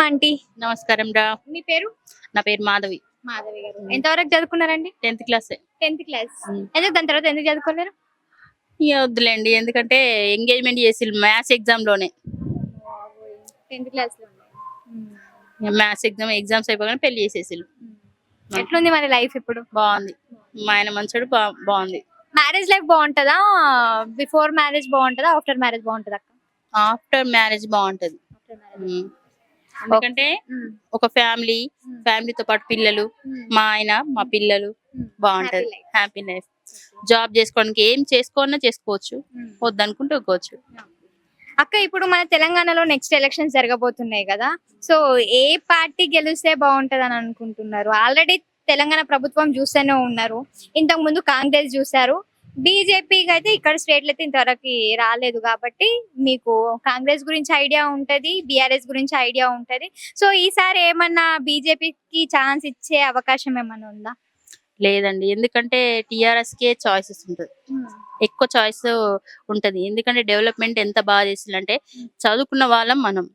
Aunty. నమస్కారం రా. మీ పేరు? నా పేరు మాధవి. మాధవి గారు. ఎంతవరకు చదువుకున్నారండి? Tenth class. Tenth class. ఎందుకు దాని తర్వాత ఎందుకు చదువుకోలేరు? ఇక వద్దులేండి ఎందుకంటే ఎంగేజ్మెంట్ చేసి మ్యాథ్స్ ఎగ్జామ్లోనే. టెన్త్ క్లాస్లో మ్యాథ్స్ ఎగ్జామ్ ఎగ్జామ్స్ అయిపోగానే పెళ్ళి చేసేసిల్లు ఎట్లుంది మరి లైఫ్ ఇప్పుడు? బాగుంది. మా ఆయన మంచోడు బా- బాగుంది. మ్యారేజ్ లైఫ్ బాగుంటుందా? బిఫోర్ మ్యారేజ్ బాగుంటుందా? ఆఫ్టర్ మ్యారేజ్ బాగుంటుందా ఆఫ్టర్ మ్యారేజ్ బాగుంటది. ఉమ్. ఎందుకంటే ఒక ఫ్యామిలీ ఫ్యామిలీతో పాటు పిల్లలు మా ఆయన మా పిల్లలు బాగుంటది. Life. హ్యాపీ లైఫ్ జాబ్ చేసుకోవడానికి ఏం చేసుకోవాలన్నా చేసుకోవచ్చు. వద్దనుకుంటే ఒక్కోవచ్చు. అక్క ఇప్పుడు మన తెలంగాణలో నెక్స్ట్ ఎలక్షన్స్ జరగబోతున్నాయి కదా. సో ఏ పార్టీ గెలిస్తే బాగుంటది అని అనుకుంటున్నారు? ఆల్రెడీ తెలంగాణ ప్రభుత్వం చూస్తూనే ఉన్నారు. ఇంతకు ముందు కాంగ్రెస్ చూసారు బీజేపీకి అయితే ఇక్కడ స్టేట్లు అయితే ఇంతవరకు రాలేదు కాబట్టి మీకు కాంగ్రెస్ గురించి ఐడియా ఉంటది బీఆర్ఎస్ గురించి ఐడియా ఉంటది. సో ఈసారి ఏమన్నా బీజేపీకి ఛాన్స్ ఇచ్చే అవకాశం ఏమన్నా ఉందా? లేదండి. ఎందుకంటే టిఆర్ఎస్ కే చాయిసెస్ ఉంటుంది ఎక్కువ చాయిస్ ఉంటది. ఎందుకంటే డెవలప్మెంట్ ఎంత బాగా చేసిందంటే చదువుకున్న వాళ్ళం మనం.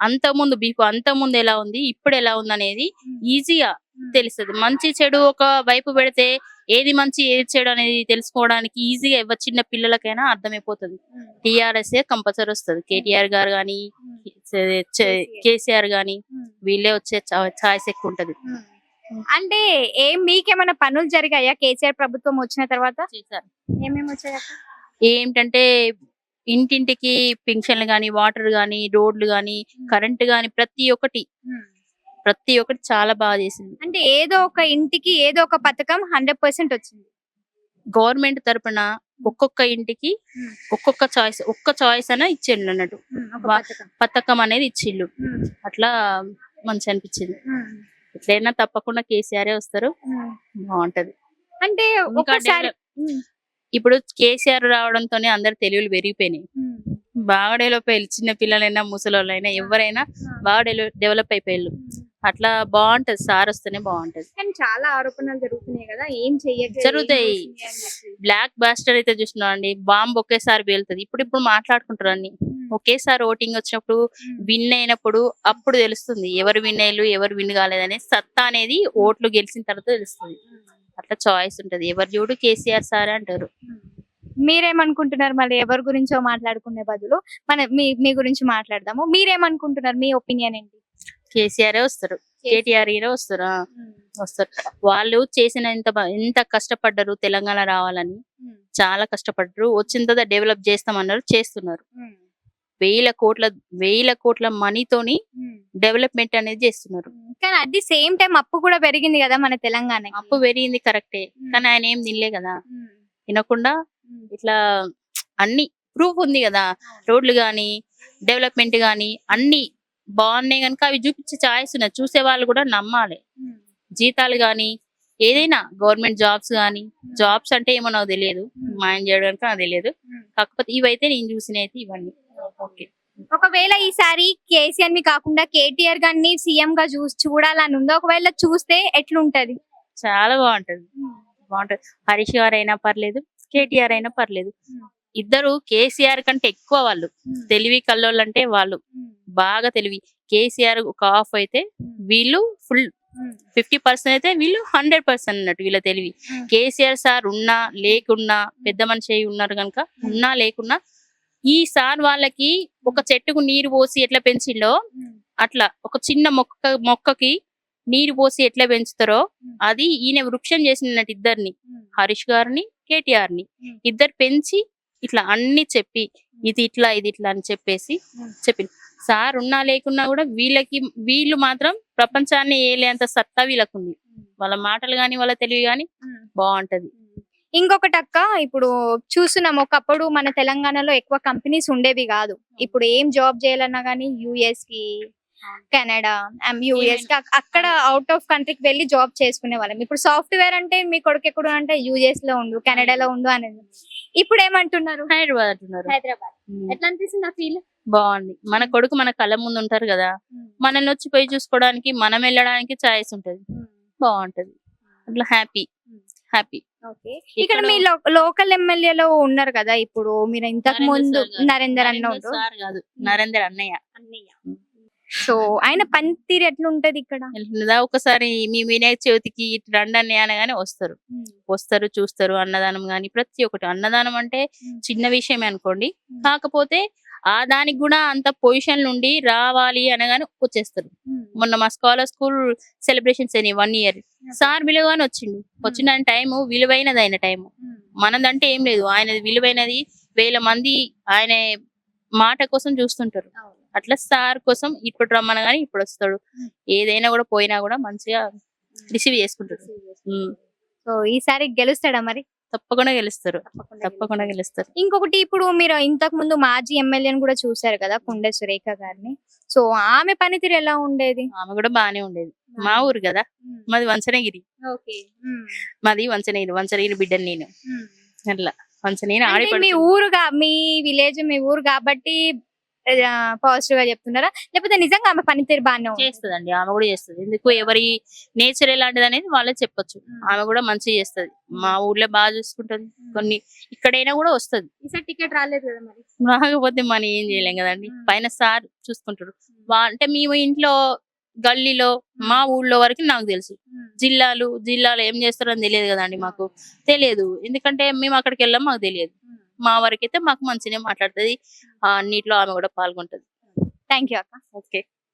అంత ముందు బీఫో అంత ముందు ఎలా ఉంది ఇప్పుడు ఎలా ఉంది అనేది ఈజీగా తెలుస్తుంది. మంచి చెడు ఒక వైపు పెడితే ఏది మంచి ఏది చెడు అనేది తెలుసుకోవడానికి ఈజీగా ఎవరి చిన్న పిల్లలకైనా అర్థమైపోతుంది. టిఆర్ఎస్ కంపల్సరీ వస్తుంది. కేటీఆర్ గారు గాని కేసీఆర్. గాని వీళ్ళే వచ్చే ఛాయిస్ ఎక్కువ ఉంటది అంటే ఏం మీకేమైనా పనులు జరిగాయా? కేసీఆర్ ప్రభుత్వం వచ్చిన తర్వాత? ఏమేమి వచ్చాయా ఏంటంటే ఇంటింటికి పింఛన్లు గాని వాటర్ గాని రోడ్లు గాని కరెంట్ గాని ప్రతి ఒక్కటి ప్రతి ఒక్కటి చాలా బాగా చేసింది. అంటే ఏదో ఒక ఇంటికి ఏదో ఒక పథకం హండ్రెడ్ పర్సెంట్ వచ్చింది. గవర్నమెంట్ తరపున ఒక్కొక్క ఇంటికి ఒక్కొక్క చాయిస్ ఒక్క చాయిస్ అయినా ఇచ్చిండు అన్నట్టు. పథకం. అనేది ఇచ్చిండు అట్లా మంచి అనిపించింది. ఎట్లయినా తప్పకుండా కేసీఆర్ వస్తారు. బాగుంటది. అంటే ఇప్పుడు కేసీఆర్ రావడంతోనే అందరి తెలివిలు పెరిగిపోయినాయి. బాగా డెవలప్ అయ్యారు. చిన్న పిల్లలైనా ముసలోళ్ళైనా ఎవరైనా బాగా డెవలప్ అయిపోయారు అట్లా బాగుంటది సార్ వస్తేనే బాగుంటది కానీ చాలా ఆరోపణలు జరుగుతున్నాయి కదా ఏం చెయ్యట్లేదు జరుగుతాయి. బ్లాక్ బాస్టర్ అయితే చూసినాం అండి బాంబ్ ఒకేసారి పేలుతుంది. ఇప్పుడు ఇప్పుడు మాట్లాడుకుంటారు అన్ని. ఒకేసారి ఓటింగ్ వచ్చినప్పుడు విన్ అయినప్పుడు అప్పుడు తెలుస్తుంది ఎవరు విన్ అయ్యారు ఎవరు విన్ కాలేదని సత్తా అనేది ఓట్లు గెలిచిన తర్వాత తెలుస్తుంది. అట్లా చాయిస్ ఉంటది. ఎవరు చూడు కేసీఆర్ సార్ అంటారు. మీరేమనుకుంటున్నారు మళ్ళీ ఎవరి గురించో మాట్లాడుకునే బదులు? మన మీ మీ గురించి మాట్లాడదాము. మీరేమనుకుంటున్నారు మీ ఒపీనియన్ ఏంటి? కేసీఆర్ వస్తారు. కేటీఆర్ వస్తారు? వస్తారు. వాళ్ళు చేసిన ఎంత బా- ఎంత కష్టపడ్డారు తెలంగాణ రావాలని. చాలా కష్టపడ్డారు. వచ్చిన తర్వాత డెవలప్ చేస్తామన్నారు చేస్తున్నారు. వేల కోట్ల వేల కోట్ల మనీతోని డెవలప్మెంట్ అనేది చేస్తున్నారు. కానీ అట్ ది సేమ్ టైం అప్పు కూడా పెరిగింది కదా మన తెలంగాణ అప్పు పెరిగింది కరెక్టే. కానీ ఆయన ఏం తినలే కదా. వినకుండా ఇట్లా అన్ని ప్రూఫ్ ఉంది కదా. రోడ్లు గాని డెవలప్మెంట్ గాని అన్ని బాగున్నాయి కనుక అవి చూపించే ఛాయిస్ ఉన్నాయి. చూసే వాళ్ళు కూడా నమ్మాలి. జీతాలు గాని ఏదైనా గవర్నమెంట్ జాబ్స్ గాని జాబ్స్ అంటే ఏమో నాకు తెలియదు. మా ఆయన చేయడానికి నాకు తెలియదు. కాకపోతే ఇవైతే నేను చూసిన అయితే ఇవన్నీ. ఓకే. ఒకవేళ ఈసారి కేసీఆర్ని కాకుండా కేటీఆర్ గారిని సీఎం గా చూసి చూడాలని ఉందో ఒకవేళ చూస్తే ఎట్లుంటది? చాలా బాగుంటది. బాగుంటది. హరీష్ గారు అయినా పర్లేదు కేటీఆర్ అయినా పర్లేదు. ఇద్దరు కేసీఆర్ కంటే ఎక్కువ వాళ్ళు. తెలివి కల్లోళ్ళు అంటే వాళ్ళు బాగా తెలివి. కేసీఆర్ ఒక ఆఫ్ అయితే వీళ్ళు ఫుల్ ఫిఫ్టీ పర్సెంట్ అయితే వీళ్ళు హండ్రెడ్ పర్సెంట్ అన్నట్టు వీళ్ళ తెలివి. కేసీఆర్ సార్ ఉన్నా లేకున్నా పెద్ద మనిషి అయి ఉన్నారు కనుక ఉన్నా లేకున్నా ఈ సార్ వాళ్ళకి ఒక చెట్టుకు నీరు పోసి ఎట్లా పెంచిండో అట్లా ఒక చిన్న మొక్క మొక్కకి నీరు పోసి ఎట్లా పెంచుతారో అది ఈయన వృక్షం చేసినట్టు ఇద్దరిని. హరీష్ గారిని కేటీఆర్ని. ఇద్దరు పెంచి ఇట్లా అన్ని చెప్పి ఇది ఇట్లా ఇది ఇట్లా అని చెప్పేసి. చెప్పింది. సార్ ఉన్నా లేకున్నా కూడా వీళ్ళకి వీళ్ళు మాత్రం ప్రపంచాన్ని ఏలేంత సత్తా వీళ్ళకు ఉంది వాళ్ళ మాటలు గాని వాళ్ళ తెలివి గాని బాగుంటది. ఇంకొకటి అక్క ఇప్పుడు చూస్తున్నాం ఒకప్పుడు మన తెలంగాణలో ఎక్కువ కంపెనీస్ ఉండేవి కాదు. ఇప్పుడు ఏం జాబ్ చేయాలన్నా గానీ యుఎస్కి కెనడా యుఎస్ అక్కడ అవుట్ ఆఫ్ కంట్రీకి వెళ్ళి జాబ్ చేసుకునే వాళ్ళం. ఇప్పుడు సాఫ్ట్వేర్ అంటే మీ కొడుకు ఎక్కడ అంటే యుఎస్లో ఉండు కెనడాలో ఉండు అనేది. ఇప్పుడు ఏమంటున్నారు? హైదరాబాద్ అంటున్నారు. హైదరాబాద్. ఎట్లా అనిపిస్తుంది ఆ ఫీల్ బాగుంది. మన కొడుకు మన కళ్ళ ముందు ఉంటారు కదా. మనల్ని వచ్చి పోయి చూసుకోవడానికి మనం వెళ్ళడానికి ఛాయిస్ ఉంటది. బాగుంటది. అట్లా హ్యాపీ హ్యాపీ ఇక్కడ మీ లోకల్ ఎమ్మెల్యేలో ఉన్నారు కదా ఇప్పుడు. మీరు ఇంతకు ముందు నరేందర్ అన్న కాదు. నరేందర్ అన్నయ్య. సో ఆయన పనితీరు ఎట్లుంటది ఇక్కడ? లేదా ఒకసారి మీ వినాయక చవితికి ఇటు రండి అని అనగానే వస్తారు. వస్తారు చూస్తారు అన్నదానం గాని ప్రతి ఒక్కటి. అన్నదానం అంటే చిన్న విషయమే అనుకోండి. కాకపోతే ఆ దానికి కూడా అంత పొజిషన్ నుండి రావాలి అనగానే వచ్చేస్తారు. మొన్న మా స్కాలర్ స్కూల్ సెలబ్రేషన్స్ అయినాయి వన్ ఇయర్. సార్ విలువగానే వచ్చిండు. వచ్చిన టైం విలువైనది అయిన టైం మనదంటే ఏం లేదు. ఆయనది విలువైనది వేల మంది ఆయన మాట కోసం చూస్తుంటారు. అట్లా సార్ కోసం ఇప్పుడు రమ్మనగానే ఇప్పుడు వస్తాడు. ఏదైనా కూడా పోయినా కూడా మంచిగా రిసీవ్ చేసుకుంటాడు. సో ఈసారి గెలుస్తాడా మరి? తప్పకుండా గెలుస్తారు. తప్పకుండా గెలుస్తారు. ఇంకొకటి ఇప్పుడు మీరు ఇంతకు ముందు మాజీ ఎమ్మెల్యేని కూడా చూశారు కదా కుండే సురేఖ గారిని. సో ఆమె పనితీరు ఎలా ఉండేది? ఆమె కూడా బానే ఉండేది. మా ఊరు కదా. మాది వంచనగిరి మాది వంచనగిరి వంచనగిరి బిడ్డని నేను. అట్లా. వంచనగిరి ఆడి మీ ఊరుగా మీ విలేజ్ మీ ఊరు కాబట్టి పాజిటివ్గా చెప్తున్నారా? లేకపోతే నిజంగా ఆమె పనితీరు బాగానే చేస్తుందండి ఆమె కూడా చేస్తుంది. ఎందుకు ఎవరి నేచర్ ఎలాంటిది అనేది వాళ్ళే చెప్పొచ్చు. ఆమె కూడా మంచిగా చేస్తది. మా ఊర్లో బాగా చూసుకుంటది. కొన్ని ఇక్కడైనా కూడా వస్తది. ఈసారి టికెట్ రాలేదు కదా మరి? రాకపోతే మనం ఏం చేయలేం కదండి. పైన సార్ చూసుకుంటారు. అంటే మేము ఇంట్లో గల్లీలో మా ఊళ్ళో వరకు నాకు తెలుసు. జిల్లాలు జిల్లాలో ఏం చేస్తారో అని తెలియదు కదండి మాకు. తెలియదు. ఎందుకంటే మేము అక్కడికి వెళ్ళాం మాకు తెలియదు. మా వరకైతే మాకు మంచిగానే మాట్లాడుతుంది. ఆ అన్నిట్లో ఆమె కూడా పాల్గొంటది. థ్యాంక్ యూ అక్క. ఓకే.